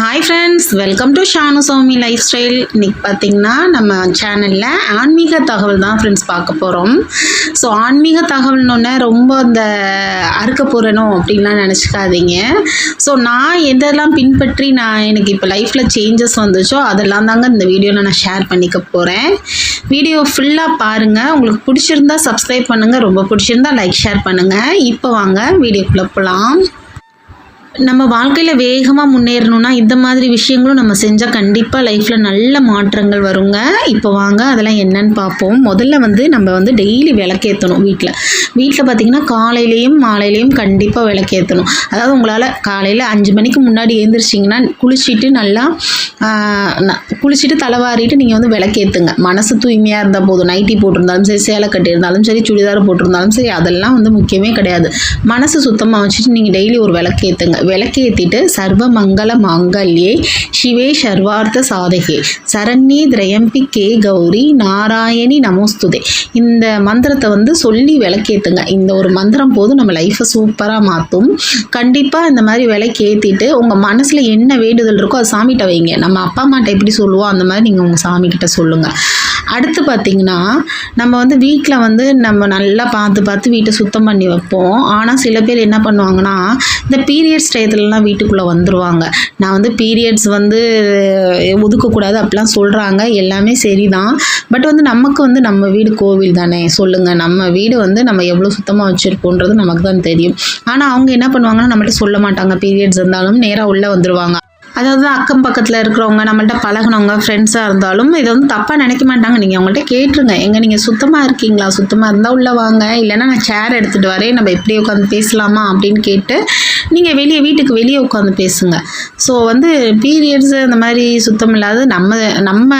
Hi friends welcome to Shanu Soumi life style இன்னைக்கு பார்த்தீங்கன்னா நம்ம சேனலில் ஆன்மீக தகவல் தான் ஃப்ரெண்ட்ஸ் பார்க்க போகிறோம் ஸோ ஆன்மீக தகவல்னொன்னே ரொம்ப இந்த அறுக்க போகிறணும் அப்படின்லாம் நினச்சிக்காதீங்க. ஸோ நான் எதெல்லாம் பின்பற்றி நான் எனக்கு இப்போ லைஃப்பில் சேஞ்சஸ் வந்துச்சோ அதெல்லாம் தாங்க இந்த வீடியோவில் நான் ஷேர் பண்ணிக்க போகிறேன் வீடியோ ஃபுல்லாக பாருங்கள் உங்களுக்கு பிடிச்சிருந்தா சப்ஸ்கிரைப் பண்ணுங்கள் ரொம்ப பிடிச்சிருந்தா லைக் ஷேர் பண்ணுங்கள் இப்போ வாங்க வீடியோக்குள்ளே போகலாம் நம்ம வாழ்க்கையில் வேகமாக முன்னேறணும்னா இந்த மாதிரி விஷயங்களும் நம்ம செஞ்சால் கண்டிப்பாக லைஃப்பில் நல்ல மாற்றங்கள் வருங்க. இப்போ வாங்க அதெல்லாம் என்னன்னு பார்ப்போம். முதல்ல வந்து நம்ம வந்து டெய்லி விளக்கேற்றணும் வீட்டில் வீட்டில் பார்த்திங்கன்னா காலையிலையும் மாலையிலையும் கண்டிப்பாக விளக்கேற்றணும் அதாவது உங்களால் காலையில் அஞ்சு மணிக்கு முன்னாடி எழுந்திரிச்சிங்கன்னா குளிச்சுட்டு நல்லா ந- குளிச்சுட்டு தலைவாரிட்டு நீங்கள் வந்து விளக்கேற்றுங்க மனசு தூய்மையாக இருந்தால் போதும். நைட்டி போட்டிருந்தாலும் சரி சேலை கட்டியிருந்தாலும் சரி சுடிதார் போட்டிருந்தாலும் சரி அதெல்லாம் வந்து முக்கியமே கிடையாது. மனசு சுத்தமாக வச்சுட்டு நீங்கள் டெய்லி ஒரு விளக்கேற்றுங்க விளக்கேற்றிட்டு சர்வ மங்கள மாங்கல்யே சிவே சர்வார்த்த சாதகே. சரண்யே திரயம்பி கே கௌரி நாராயணி நமோஸ்துதே. இந்த மந்திரத்தை வந்து சொல்லி விளக்கேற்றுங்க இந்த ஒரு மந்திரம் போதும் நம்ம லைஃப்பை சூப்பராக மாற்றும் கண்டிப்பாக இந்த மாதிரி விளக்கேற்றிட்டு உங்கள் மனசில் என்ன வேண்டுதல் இருக்கோ அது சாமிகிட்ட வைங்க. நம்ம அப்பா அம்மாட்ட எப்படி சொல்லுவோம் அந்த மாதிரி நீங்கள் உங்கள் சாமிக்கிட்ட சொல்லுங்கள் அடுத்து பார்த்தீங்கன்னா நம்ம வந்து வீட்டில் வந்து நம்ம நல்லா பார்த்து பார்த்து வீட்டை சுத்தம் பண்ணி வைப்போம். ஆனால் சில பேர் என்ன பண்ணுவாங்கன்னா இந்த பீரியட்ஸ் டயத்துலலாம் வீட்டுக்குள்ளே வந்துடுவாங்க நான் வந்து பீரியட்ஸ் வந்து ஒதுக்கக்கூடாது அப்படிலாம் சொல்கிறாங்க எல்லாமே சரிதான். பட் வந்து நமக்கு வந்து நம்ம வீடு கோவில் தானே? சொல்லுங்கள் நம்ம வீடு வந்து நம்ம எவ்வளோ சுத்தமாக வச்சுருக்கோன்றது நமக்கு தான் தெரியும். ஆனால் அவங்க என்ன பண்ணுவாங்கன்னா நம்மகிட்ட சொல்ல மாட்டாங்க. பீரியட்ஸ் இருந்தாலும் நேராக உள்ளே வந்துடுவாங்க அதாவது அக்கம் பக்கத்தில் இருக்கிறவங்க நம்மள்ட்ட பழகுனவங்க ஃப்ரெண்ட்ஸாக இருந்தாலும் இதை வந்து தப்பாக நினைக்க மாட்டாங்க. நீங்கள் அவங்கள்ட்ட கேட்டுருங்க. எங்கே நீங்கள் சுத்தமாக இருக்கீங்களா? சுத்தமாக இருந்தால் உள்ளே வாங்க. இல்லைன்னா நான் சேர் எடுத்துகிட்டு வரேன். நம்ம எப்படி உட்காந்து பேசலாமா? அப்படின்னு கேட்டு நீங்கள் வெளியே வீட்டுக்கு வெளியே உட்காந்து பேசுங்க. ஸோ வந்து பீரியட்ஸு அந்த மாதிரி சுத்தம் இல்லாத நம்ம நம்ம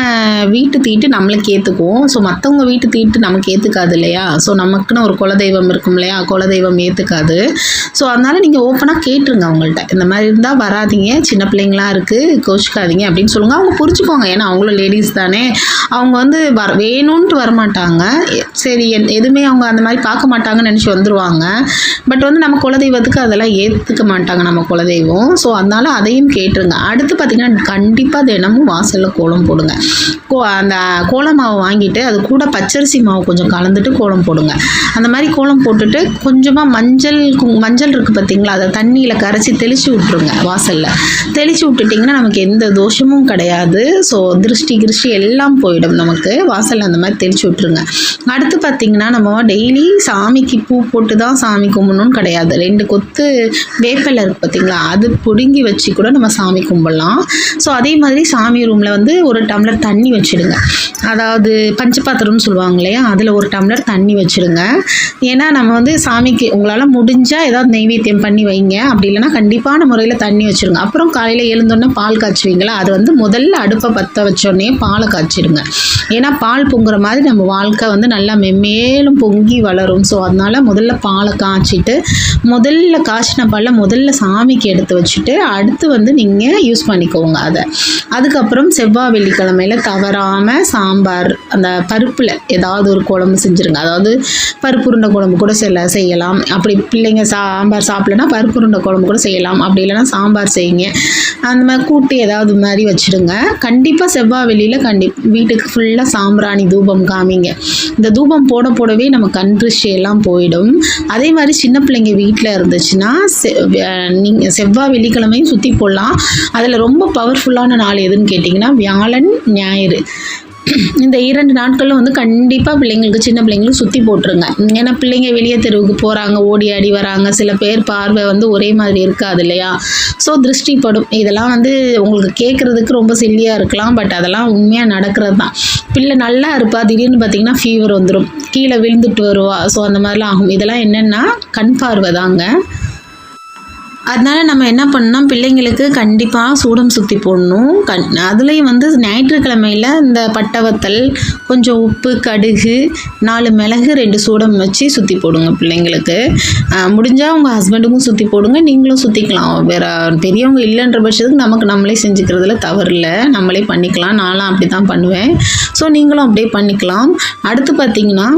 வீட்டு தீட்டு நம்மளுக்கு ஏற்றுக்குவோம் ஸோ மற்றவங்க வீட்டு தீட்டு நமக்கு ஏற்றுக்காது இல்லையா? ஸோ நமக்குன்னு ஒரு குலதெய்வம் இருக்கும் இல்லையா? குலதெய்வம் ஏற்றுக்காது ஸோ அதனால் நீங்கள் ஓப்பனாக கேட்டுருங்க அவங்கள்ட்ட. இந்த மாதிரி இருந்தால் வராதீங்க. சின்ன பிள்ளைங்களாம் இருக்குது கோச்சிக்காதீங்க அப்படின்னு சொல்லுங்கள் அவங்க புரிஞ்சுக்கோங்க. ஏன்னா அவங்களும் லேடிஸ் தானே. அவங்க வந்து வர வேணும்ன்ட்டு வரமாட்டாங்க. சரி எதுவுமே அவங்க அந்த மாதிரி பார்க்க மாட்டாங்கன்னு நினச்சி வந்துடுவாங்க பட் வந்து நம்ம குலதெய்வத்துக்கு அதெல்லாம் ஏற்றுக்க மாட்டாங்க நம்ம குலதெய்வம். ஸோ அதனால் அதையும் கேட்டுருங்க. அடுத்து பார்த்திங்கன்னா கண்டிப்பாக தினமும் வாசலில் கோலம் போடுங்க. கோ அந்த கோலம் மாவு வாங்கிட்டு அது கூட பச்சரிசி மாவு கொஞ்சம் கலந்துட்டு கோலம் போடுங்க. அந்த மாதிரி கோலம் போட்டுட்டு கொஞ்சமாக மஞ்சள் மஞ்சள் இருக்குது பார்த்தீங்களா அதை தண்ணியில் கரைச்சி தெளித்து விட்ருங்க வாசலில். தெளித்து விட்டுட்டிங்கன்னா நமக்கு எந்த தோஷமும் கிடையாது. ஸோ திருஷ்டி கிருஷ்டி எல்லாம் போயிடும் நமக்கு. வாசலில் அந்த மாதிரி தெளித்து விட்ருங்க அடுத்து பார்த்திங்கன்னா நம்ம டெய்லி சாமிக்கு பூ போட்டு தான் சாமி கும்பிடணும்னு கிடையாது. ரெண்டு கொத்து வேப்பிலை இருக்குது பார்த்தீங்களா அது பிடுங்கி வச்சு கூட நம்ம சாமி கும்பிடலாம். ஸோ அதே மாதிரி சாமி ரூமில் வந்து ஒரு டம்ளர் தண்ணி வச்சுடுங்க. அதாவது பஞ்சபாத்திரம்னு சொல்லுவாங்க இல்லையா? அதில் ஒரு டம்ளர் தண்ணி வச்சுடுங்க. ஏன்னா நம்ம வந்து சாமிக்கு உங்களால் முடிஞ்சால் ஏதாவது நெய்வேத்தியம் பண்ணி வைங்க. அப்படி இல்லைன்னா கண்டிப்பான முறையில் தண்ணி வச்சுருங்க. அப்புறம் காலையில் எழுந்தோடனே பால் காய்ச்சுவீங்களா? அது வந்து முதல்ல அடுப்பை பற்ற வச்சோடனே பாலை காய்ச்சிடுங்க. ஏன்னா பால் பொங்குற மாதிரி நம்ம வாழ்க்கை வந்து நல்லா மென்மேலும் பொங்கி வளரும். ஸோ அதனால் முதல்ல பாலை காய்ச்சிட்டு முதல்ல காய்ச்சின பாலை முதல்ல சாமிக்கு எடுத்து வச்சுட்டு அடுத்து வந்து நீங்கள் யூஸ் பண்ணிக்கோங்க அதை. அதுக்கப்புறம் செவ்வாய் வெள்ளிக்கிழமையில் தவறாமல் சாம்பார் அந்த பருப்பில் ஏதாவது ஒரு குழம்பு செஞ்சுருங்க. அதாவது பருப்பு உருண்டை குழம்பு கூட செல்ல செய்யலாம். அப்படி பிள்ளைங்க சாம்பார் சாப்பிடலன்னா பருப்பு உருண்டை குழம்பு கூட செய்யலாம். அப்படி இல்லைன்னா சாம்பார் செய்யுங்க. அந்த மாதிரி கூட்டு ஏதாவது மாதிரி வச்சுடுங்க கண்டிப்பாக செவ்வாய் வெளியில் கண்டி வீட்டுக்கு ஃபுல்லாக சாம்பிராணி தூபம் காமிங்க. இந்த தூபம் போட போடவே நம்ம கண் திருஷ்டி எல்லாம் போயிடும். அதே மாதிரி சின்ன பிள்ளைங்க வீட்டில் இருந்துச்சுன்னா செ நீங்கள் செவ்வாய் வெள்ளிக்கிழமையும் சுற்றி போடலாம். அதில் ரொம்ப பவர்ஃபுல்லான நாள் எதுன்னு கேட்டிங்கன்னா வியாழன் ஞாயிறு. இந்த இரண்டு நாட்களில் வந்து கண்டிப்பாக பிள்ளைங்களுக்கு சின்ன பிள்ளைங்களுக்கு சுற்றி போட்டுருங்க. ஏன்னா பிள்ளைங்க வெளியே தெருவுக்கு போகிறாங்க ஓடி ஆடி வராங்க. சில பேர் பார்வை வந்து ஒரே மாதிரி இருக்காது இல்லையா? ஸோ திருஷ்டிப்படும். இதெல்லாம் வந்து உங்களுக்கு கேட்குறதுக்கு ரொம்ப சில்லியாக இருக்கலாம். பட் அதெல்லாம் உண்மையாக நடக்கிறது தான் பிள்ளை நல்லா இருப்பா. திடீர்னு பார்த்தீங்கன்னா ஃபீவர் வந்துடும் கீழே விழுந்துட்டு வருவா. ஸோ அந்த மாதிரிலாம் ஆகும். இதெல்லாம் என்னென்னா கண் பார்வை தாங்க அதனால நம்ம என்ன பண்ணோம் பிள்ளைங்களுக்கு கண்டிப்பாக சூடம் சுற்றி போடணும். கண் அதுலேயும் வந்து ஞாயிற்றுக்கிழமையில் இந்த பட்டவத்தல் கொஞ்சம் உப்பு கடுகு நாலு மிளகு ரெண்டு சூடம் வச்சு சுற்றி போடுங்க பிள்ளைங்களுக்கு. முடிஞ்சால் உங்கள் ஹஸ்பண்டுக்கும் சுற்றி போடுங்க நீங்களும் சுற்றிக்கலாம் வேறு பெரியவங்க இல்லைன்ற பட்சத்துக்கு நமக்கு நம்மளே செஞ்சுக்கிறதுல தவறு இல்லை. நம்மளே பண்ணிக்கலாம். நானும் அப்படி தான் பண்ணுவேன். ஸோ நீங்களும் அப்படியே பண்ணிக்கலாம். அடுத்து பார்த்தீங்கன்னா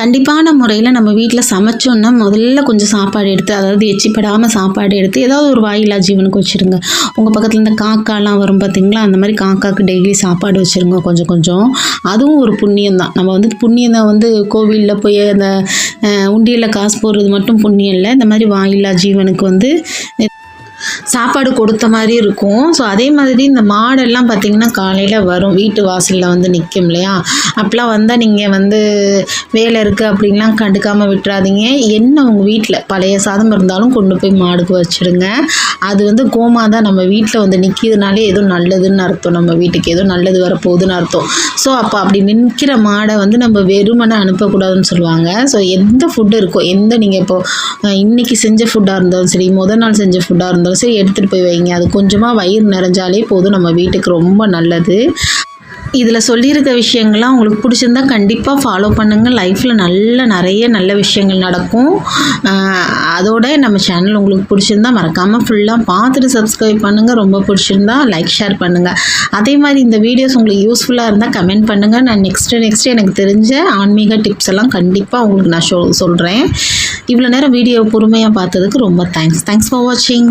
கண்டிப்பான முறையில் நம்ம வீட்டில் சமைச்சோன்னா முதல்ல கொஞ்சம் சாப்பாடு எடுத்து அதாவது எச்சிப்படாமல் சாப்பாடு எடுத்து ஏதாவது ஒரு வாயிலா ஜீவனுக்கு வச்சுருங்க. உங்கள் பக்கத்தில் இந்த காக்காலாம் வரும் பார்த்தீங்களா அந்த மாதிரி காக்காக்கு டெய்லி சாப்பாடு வச்சுருங்க கொஞ்சம் கொஞ்சம். அதுவும் ஒரு புண்ணியம் தான். நம்ம வந்து புண்ணியம் தான் வந்து கோவிலில் போய் அந்த உண்டியில் காசு போடுறது மட்டும் புண்ணியம் இல்லை. இந்த மாதிரி வாயிலா ஜீவனுக்கு வந்து சாப்பாடு கொடுத்த மாதிரி இருக்கும். ஸோ அதே மாதிரி இந்த மாடெல்லாம் பார்த்திங்கன்னா காலையில் வரும். வீட்டு வாசலில் வந்து நிற்கும் இல்லையா? அப்போலாம் வந்தால் நீங்கள் வந்து வேலை இருக்குது அப்படின்லாம் கண்டுக்காமல் விட்டுறாதீங்க. என்ன உங்கள் வீட்டில் பழைய சாதம் இருந்தாலும் கொண்டு போய் மாடுக்கு வச்சுருங்க. அது வந்து கோமா தான் நம்ம வீட்டில் வந்து நிற்கிறதுனாலே ஏதோ நல்லதுன்னு அர்த்தம். நம்ம வீட்டுக்கு ஏதோ நல்லது வரப்போகுதுன்னு அர்த்தம். ஸோ அப்போ அப்படி நிற்கிற மாடை வந்து நம்ம வெறுமனை அனுப்பக்கூடாதுன்னு சொல்லுவாங்க. ஸோ எந்த ஃபுட்டு இருக்கோ எந்த நீங்கள் இப்போது இன்றைக்கி இன்னைக்கு செஞ்ச ஃபுட்டாக இருந்தாலும் சரி முதல் நாள் செஞ்ச ஃபுட்டாக இருந்தாலும் சரி எடுத்துகிட்டு போய் வைங்க. அது கொஞ்சமாக வயிறு நிறைஞ்சாலே போதும். நம்ம வீட்டுக்கு ரொம்ப நல்லது. இதில் சொல்லியிருக்க விஷயங்கள்லாம் உங்களுக்கு பிடிச்சிருந்தா கண்டிப்பாக ஃபாலோ பண்ணுங்கள் லைஃப்பில் நல்ல நிறைய நல்ல விஷயங்கள் நடக்கும். அதோட நம்ம சேனல் உங்களுக்கு பிடிச்சிருந்தா மறக்காமல் ஃபுல்லாக பார்த்துட்டு சப்ஸ்கிரைப் பண்ணுங்கள் ரொம்ப பிடிச்சிருந்தா லைக் ஷேர் பண்ணுங்கள் அதே மாதிரி இந்த வீடியோஸ் உங்களுக்கு யூஸ்ஃபுல்லாக இருந்தால் கமெண்ட் பண்ணுங்கள் நான் நெக்ஸ்ட்டு நெக்ஸ்ட்டு எனக்கு தெரிஞ்ச ஆன்மீக டிப்ஸ் எல்லாம் கண்டிப்பாக உங்களுக்கு நான் சொ சொல்கிறேன் இவ்வளோ நேரம் வீடியோ பொறுமையாக பார்த்ததுக்கு ரொம்ப தேங்க்ஸ் தேங்க்ஸ் ஃபார் வாட்சிங்